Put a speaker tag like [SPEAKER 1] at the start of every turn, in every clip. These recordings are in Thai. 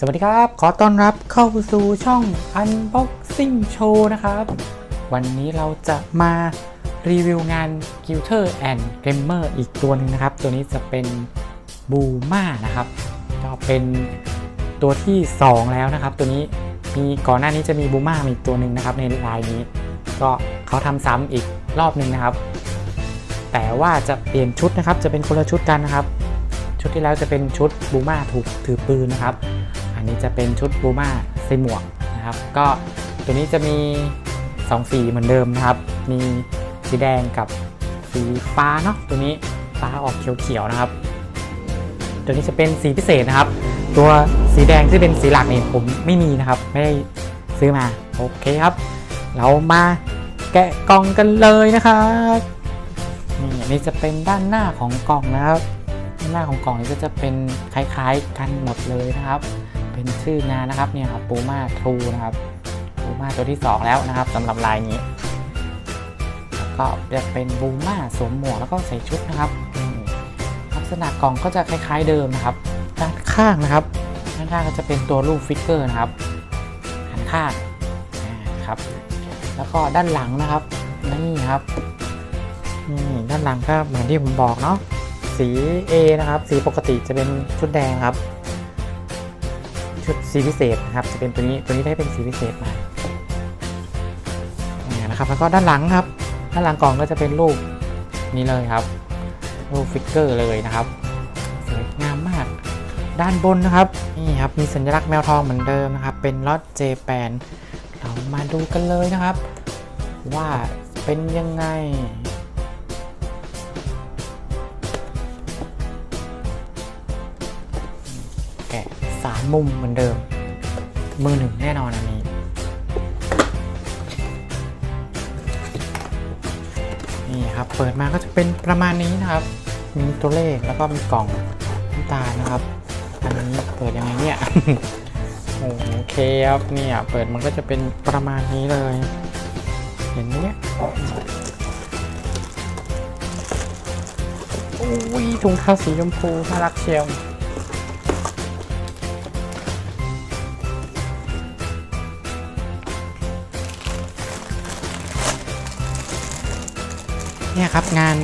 [SPEAKER 1] สวัสดีครับ ขอต้อนรับเข้าสู่ช่อง Unboxing Show นะครับ วันนี้เราจะมารีวิวงาน g i l t e r and Gamer อีกตัวหนึ่งนะครับ ตัวนี้จะเป็นบูมานะครับ ก็เป็นตัวที่ 2 แล้วนะครับ ตัวนี้มีก่อนหน้านี้จะมีบูมาอีกตัวหนึ่งนะครับ ในลายนี้ ก็เขาทำซ้ำอีกรอบหนึ่งนะครับ แต่ว่าจะเปลี่ยนชุดนะครับ จะเป็นคนละชุดกันนะครับ ชุดที่แล้วจะเป็นชุดบูมาถูกถือปืนนะครับ อันนี้จะเป็นชุดบูมาใส่หมวกนะครับ ก็ตัวนี้จะมี 2 สีเหมือนเดิมนะครับ มีสีแดงกับสีฟ้าเนาะตัวนี้ฟ้าออกเขียวๆนะครับ ตัวนี้จะเป็นสีพิเศษนะครับ ตัวสีแดงที่เป็นสีหลักนี่ผมไม่มีนะครับ ไม่ได้ซื้อมาโอเคครับ เรามาแกะกล่องกันเลยนะครับนี่นนี่จะเป็นด้านหน้าของกล่องนะครับด้านหน้าของกล่องนี้ก็จะเป็นคล้ายๆกันหมดเลยนะครับ เป็นชื่องานนะครับเนี่ยครับปูมาทรูนะครับปูมาตัวที่ 2 แล้วนะครับสำหรับลายนี้แล้วก็จะเป็นบูมาสวมหมวกแล้วก็ใส่ชุดนะครับ ลักษณะกล่องก็จะคล้าย ๆเดิมนะครับ ด้านข้างนะครับด้านข้างก็จะเป็นตัวรูปฟิกเกอร์นะครับหันข้างอ่าครับแล้วก็ด้านหลังนะครับนี่ครับนี่ด้านหลังก็เหมือนที่ผมบอกเนาะสี A นะครับ สีปกติจะเป็นชุดแดงครับ ชุดสีพิเศษนะครับ จะเป็นตัวนี้ตัวนี้ได้เป็นสีพิเศษมานี่นะครับแล้วก็ด้านหลังครับ ด้านหลังกล่องก็จะเป็นรูปนี้เลยครับ รูปฟิกเกอร์เลยนะครับสวยงามมาก ด้านบนนะครับนี่ครับมีสัญลักษณ์แมวทองเหมือนเดิมนะครับ เป็นลอตเจแปนเรามาดูกันเลยนะครับ ว่าเป็นยังไง มุมเหมือนเดิม มือหนึ่งแน่นอนอันนี้ นี่ครับ เปิดมาก็จะเป็นประมาณนี้นะครับ มีตัวเลขแล้วก็มีกล่องน้ำตาลนะครับ อันนี้เปิดยังไงเนี่ยโอเคครับเนี่ยเปิดมันก็จะเป็นประมาณนี้เลย เห็นไหมเนี่ยอุ้ยถุงเท้าสีชมพูน่ารักเชียว เนี่ยครับงาน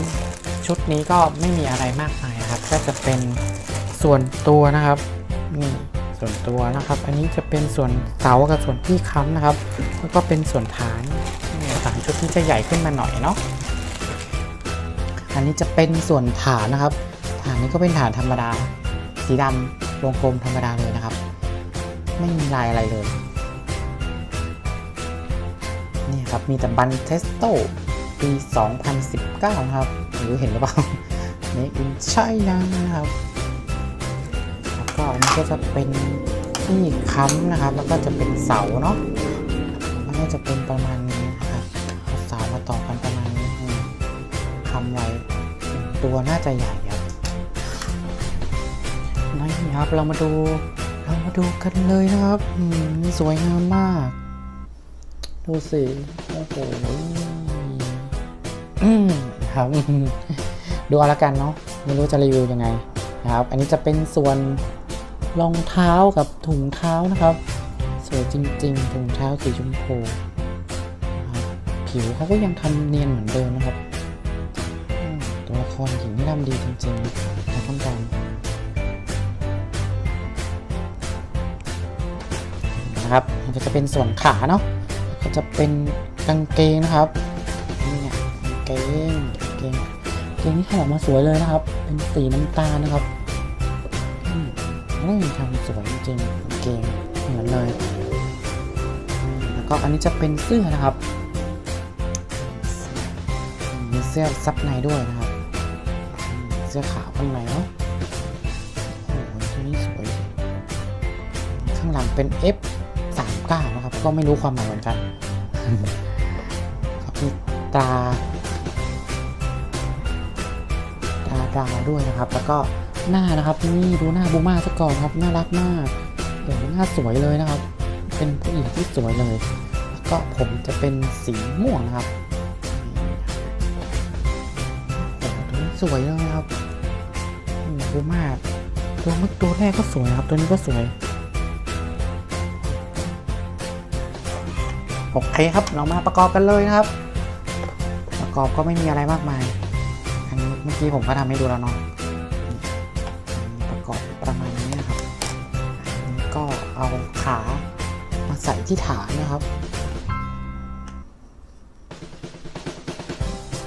[SPEAKER 1] ชุดนี้ก็ไม่มีอะไรมากมายนะครับ ก็จะเป็นส่วนตัวนะครับนี่ส่วนตัวนะครับ อันนี้จะเป็นส่วนเสากับส่วนที่ค้ำนะครับ แล้วก็เป็นส่วนฐานนี่ฐานชุดที่จะใหญ่ขึ้นมาหน่อยเนาะอันนี้จะเป็นส่วนฐานนะครับ ฐานนี้ก็เป็นฐานธรรมดา สีดำวงกลมธรรมดาเลยนะครับ ไม่มีลายอะไรเลยนี่ครับมีแต่บันเทสโต ปี 2019นะครับหรือเห็นหรือเปล่า Make in China นะครับแล้วก็อันนี้ก็จะเป็นที่ค้ำนะครับ แล้วก็จะเป็นเสาเนาะมันก็จะเป็นประมาณนี้นะครับเอาเสามาต่อกันประมาณนี้อืมค้ำไว้ตัวน่าจะใหญ่ครับนี่ครับเรามาดูเรามาดูกันเลยนะครับอืมนี่สวยงามมาก ดูสิโอ้โห ครับดูเอาละกันเนาะไม่รู้จะรีวิวยังไงนะครับ อันนี้จะเป็นส่วนรองเท้ากับถุงเท้านะครับ สวยจริง ๆ ถุงเท้าสีชมพูผิวเขาก็ยังทำเนียนเหมือนเดิมนะครับตัวละครหญิงนี่ทำดีจริงๆนะต้องการนะครับมันก็จะเป็นส่วนขาเนาะก็จะเป็นกางเกงนะครับ เกางเกงกางเกงกางเกงนี่ทำออกมาสวยเลยนะครับ เป็นสีน้ำตาลนะครับอืมนี่ทำสวยจริงๆกางเกงเหมือนเลยแล้วก็อันนี้จะเป็นเสื้อนะครับมีเสื้อซับในด้วยนะครับ เสื้อขาวข้างในเนาะโอ้โหตัวนี้สวย ข้างหลังเป็น F 3 9นะครับ ก็ไม่รู้ความหมายเหมือนกันครับตา ดาด้วยนะครับ แล้วก็หน้านะครับนี่ดูหน้าบูมาซะก่อนครับน่ารักมากเดี๋ยวหน้าสวยเลยนะครับ เป็นผู้หญิงที่สวยเลย แล้วก็ผมจะเป็นสีม่วงครับสวยเลยครับบูมาตัวเมื่อตัวแรกก็สวยครับ ตัวนี้ก็สวยโอเคครับเรามาประกอบกันเลยนะครับ ประกอบก็ไม่มีอะไรมากมาย เมื่อกี้ผมก็ทำให้ดูแล้วเนาะประกอบประมาณนี้นะครับ ก็เอาขามาใส่ที่ฐานนะครับ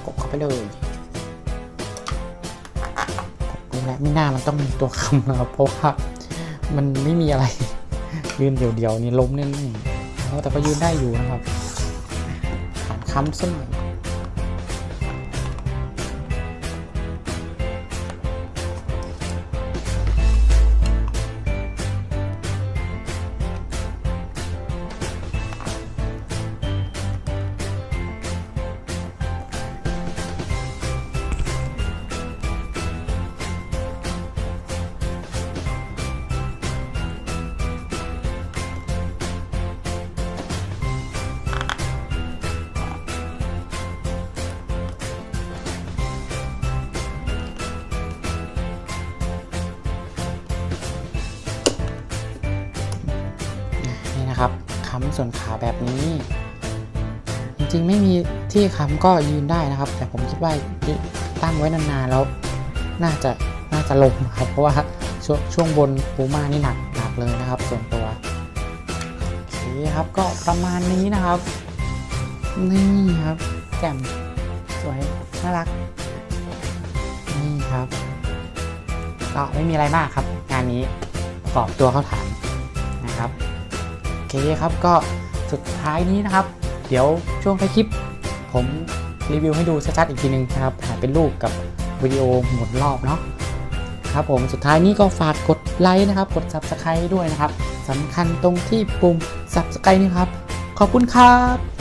[SPEAKER 1] กดเข้าไปเลยกดูแล้วไม่น่ามันต้องมีตัวคำนะครับ เพราะว่ามันไม่มีอะไร ยืนเดี่ยวๆนี่ล้มแน่ๆแล้วแต่ก็ยืนได้อยู่นะครับ ฐานค้ำเส้นหน่ ค้ำส่วนขาแบบนี้ จริงๆไม่มีที่ค้ำก็ยืนได้นะครับ แต่ผมคิดว่าตั้งไว้นานๆแล้ว น่าจะน่าจะลงครับเพราะว่าช่วงช่วงบนปูม่านี่หนักหนักเลยนะครับ ส่วนตัวโอเคครับก็ประมาณนี้นะครับนี่ครับแจ่มสวยน่ารักนี่ครับก็ไม่มีอะไรมากครับ งานนี้ปรอบตัวเข้าฐาน เคครับก็สุดท้ายนี้นะครับ เดี๋ยวช่วงท้ายคลิป ผมรีวิวให้ดูชัดๆอีกทีหนึงนะครับถ่ายเป็นรูปกับวิดีโอหมุนรอบเนาะครับผมสุดท้ายนี้ก็ฝากกดไลค์นะครับ กด Subscribe ด้วยนะครับสำคัญตรงที่ปุ่ม Subscribe นี่ครับ ขอบคุณครับ